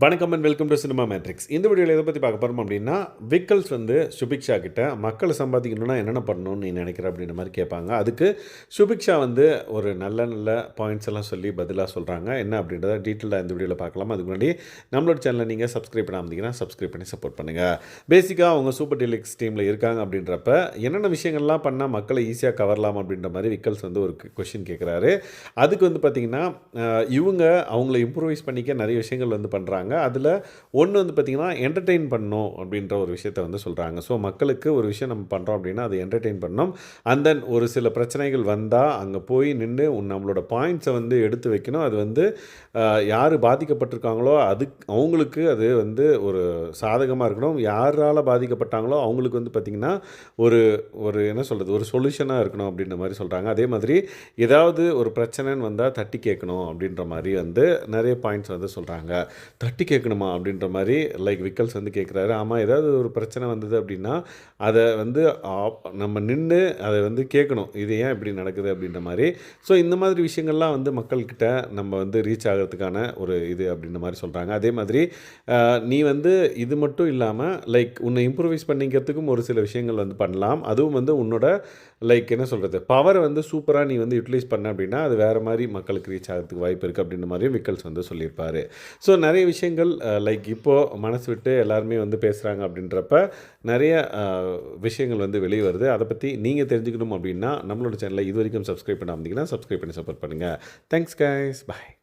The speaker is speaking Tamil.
வணக்கம் and welcome to Cinema Matrix இந்த வீடியோவில் எதை பற்றி பார்க்க போகிறோம் அப்படின்னா விக்கல்ஸ் வந்து சுபிக்ஷா கிட்ட மக்களை சம்பாதிக்கணும்னா என்னென்ன பண்ணணும்னு நீ நினைக்கிற? அப்படின்ற மாதிரி கேட்பாங்க. அதுக்கு சுபிக்ஷா வந்து ஒரு நல்ல நல்ல பாயிண்ட்ஸ் எல்லாம் சொல்லி பதிலாக சொல்கிறாங்க என்ன அப்படின்றத டீட்டெயிலாக இந்த வீடியோவில் பார்க்கலாம். அதுக்கு முன்னாடி நம்மளோட சேனலை நீங்கள் சப்ஸ்கிரைப் பண்ணாமதிங்கன்னா சப்ஸ்கிரைப் பண்ணி சப்போர்ட் பண்ணுங்கள் பேசிக்காக அவங்க சூப்பர் டெலிக்ஸ் டீமில் இருக்காங்க அப்படின்றப்ப என்னென்ன விஷயங்கள்லாம் பண்ணால் மக்களை ஈஸியாக கவரலாம் அப்படின்ற மாதிரி விக்கல்ஸ் வந்து ஒரு கொஷின் கேட்குறாரு அதுக்கு வந்து பார்த்திங்கன்னா இவங்க அவங்கள இம்ப்ரூவைஸ் பண்ணிக்க நிறைய விஷயங்கள் வந்து பண்ணுறாங்க அதில் ஒன்று வந்து பார்த்திங்கன்னா என்டர்டெயின் பண்ணணும் அப்படின்ற ஒரு விஷயத்தை வந்து சொல்கிறாங்க ஸோ மக்களுக்கு ஒரு விஷயம் நம்ம பண்ணுறோம் அப்படின்னா அதை என்டர்டெயின் பண்ணணும். அண்ட் தென் ஒரு சில பிரச்சனைகள் வந்தால் அங்கே போய் நின்று நம்மளோட பாயிண்ட்ஸை வந்து எடுத்து வைக்கணும். அது வந்து யார் பாதிக்கப்பட்டிருக்காங்களோ அது அவங்களுக்கு அது வந்து ஒரு சாதகமாக இருக்கணும். யாரால் பாதிக்கப்பட்டாங்களோ அவங்களுக்கு வந்து பார்த்திங்கன்னா ஒரு ஒரு என்ன சொல்கிறது ஒரு சொல்யூஷனாக இருக்கணும் அப்படின்ற மாதிரி சொல்கிறாங்க அதே மாதிரி ஏதாவது ஒரு பிரச்சனைன்னு வந்தால் தட்டி கேட்கணும் அப்படின்ற மாதிரி வந்து நிறைய பாயிண்ட்ஸ் வந்து சொல்கிறாங்க தட்டி கேட்கணுமா அப்படின்ற மாதிரி லைக் விக்கல்ஸ் வந்து கேட்குறாரு. ஆமாம் ஏதாவது ஒரு பிரச்சனை வந்தது அப்படின்னா அதை வந்து ஆப்- நம்ம நின்று அதை வந்து கேட்கணும். இது ஏன் இப்படி நடக்குது அப்படின்ற மாதிரி. ஸோ இந்த மாதிரி விஷயங்கள்லாம் வந்து மக்கள்கிட்ட நம்ம வந்து ரீச் ஆகிறதுக்கான ஒரு இது அப்படின்ற மாதிரி சொல்கிறாங்க அதே மாதிரி நீ வந்து இது மட்டும் இல்லாமல் லைக் உன்னை இம்ப்ரூவைஸ் பண்ணிக்கிறதுக்கும் ஒரு சில விஷயங்கள் வந்து பண்ணலாம். அதுவும் வந்து உன்னோட லைக் என்ன சொல்கிறது பவரை வந்து சூப்பராக நீ வந்து யூட்டிலைஸ் பண்ண அப்படின்னா அது வேறு மாதிரி மக்களுக்கு ரீச் ஆகிறதுக்கு வாய்ப்பு இருக்குது அப்படின்ற மாதிரியும் விக்கல்ஸ் வந்து சொல்லியிருப்பார். ஸோ நிறைய விஷயங்கள் லைக் இப்போது மனசு விட்டு எல்லாருமே வந்து பேசுகிறாங்க அப்படின்றப்ப நிறைய விஷயங்கள் வந்து வெளியே வருது. அதை பற்றி நீங்கள் தெரிஞ்சுக்கணும் அப்படின்னா நம்மளோட சேனலை இது வரைக்கும் சப்ஸ்கிரைப் பண்ணாமதிங்கன்னா சப்ஸ்கிரைப் பண்ணி சப்போர்ட் பண்ணுங்கள் தேங்க்ஸ் கைஸ் பாய்